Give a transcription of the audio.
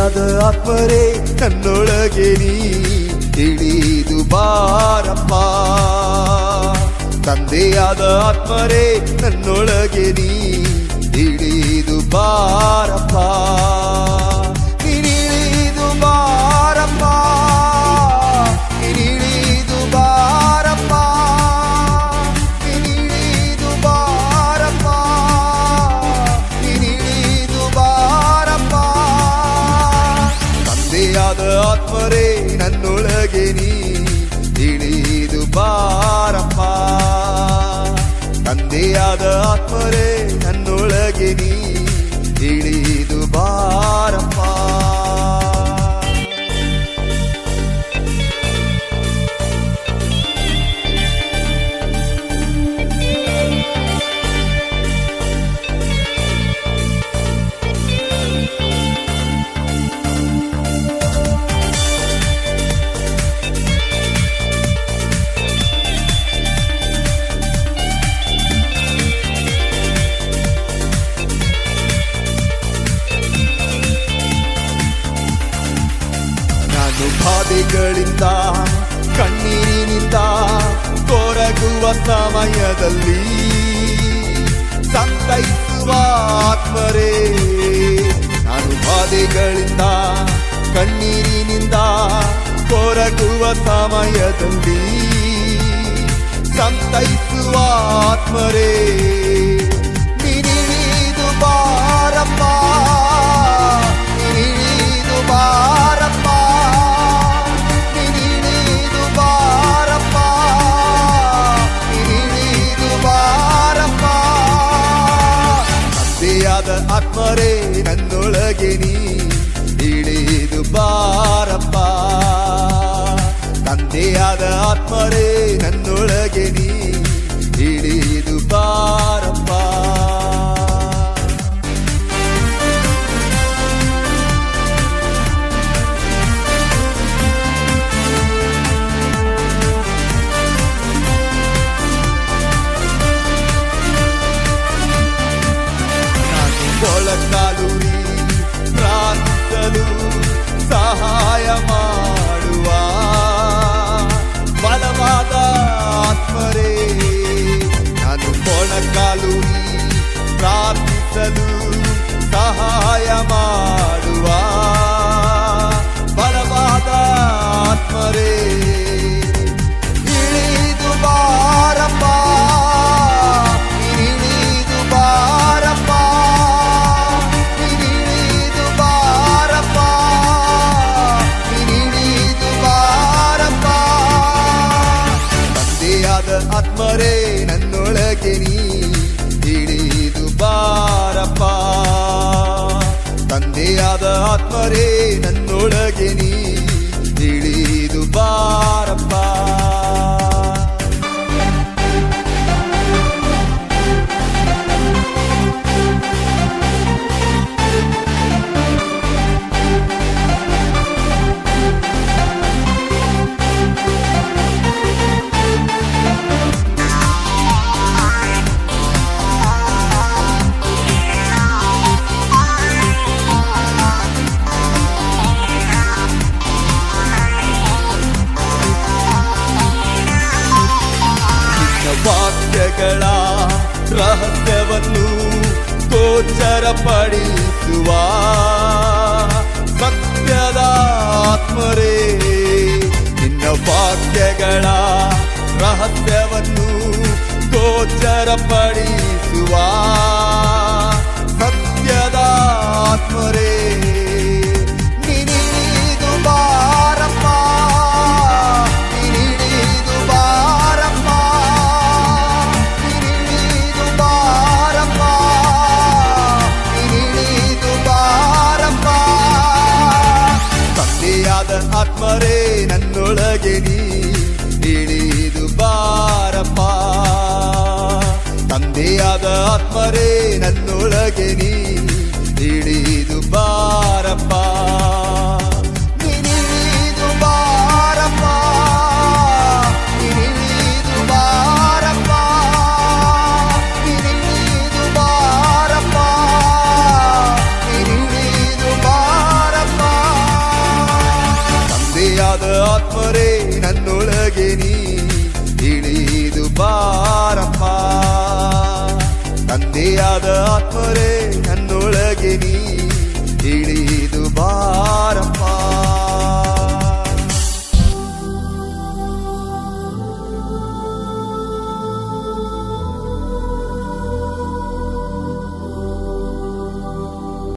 ತಂದೆಯಾದ ಆತ್ಮರೇ ನನ್ನೊಳಗೆ ನೀ ತಿಳಿದು ಬಾರಪ್ಪ. ತಂದೆಯಾದ ಆತ್ಮರೇ ನನ್ನೊಳಗೆ ನೀ ತಿಳಿದು ಬಾರಪ್ಪ ಆತ್ಮರೇ ನನ್ನೊಳಗೆ ನೀ ತಿಳಿದು ಬಾರಪ್ಪ. ತಂದೆಯಾದ ಆತ್ಮರೇ ನನ್ನೊಳಗೆ ನೀ ನಾನು ಬಾಧೆಗಳಿಂದ ಕಣ್ಣೀರಿನಿಂದ ಕೊರಗುವ ಸಮಯದಲ್ಲಿ ಸಂತೈಸುವ ಆತ್ಮರೇ ನಾನು ಬಾಧೆಗಳಿಂದ ಕಣ್ಣೀರಿನಿಂದ ಕೊರಗುವ ಸಮಯದಲ್ಲಿ ಸಂತೈಸುವ ಆತ್ಮರೇ ನೀನಿಳಿದು ಬಾರಪ್ಪ ತಂದೆಯಾದ ಆತ್ಮರೇ ನನ್ನೊಳಗೆ ನೀ ಇಳಿದು ಬಾರಪ್ಪ ತಂದೆಯಾದ ಆತ್ಮರೇ ನನ್ನೊಳಗೆ ನೀ గాలు ప్రార్థిసదు సహాయమా? ನನ್ನೊಳಗೆ ನೀ ವಾಕ್ಯಗಳ ರಹಸ್ಯವನ್ನು ಗೋಚರಪಡಿಸುವ ಸತ್ಯದ ಆತ್ಮರೇ ನಿನ್ನ ವಾಕ್ಯಗಳ ರಹಸ್ಯವನ್ನು ಗೋಚರಪಡಿಸುವ ಸತ್ಯದ ಆತ್ಮರೇ. ಆತ್ಮರೇ ನನ್ನೊಳಗೆ ನೀ ತಿಳಿದು ಬಾರಪ್ಪ. ಆತ್ಮರೇ ನನ್ನೊಳಗೆ ನೀ ಇಳಿದು ಬಾ ಇಳಿದು ಬಾರಪ್ಪ.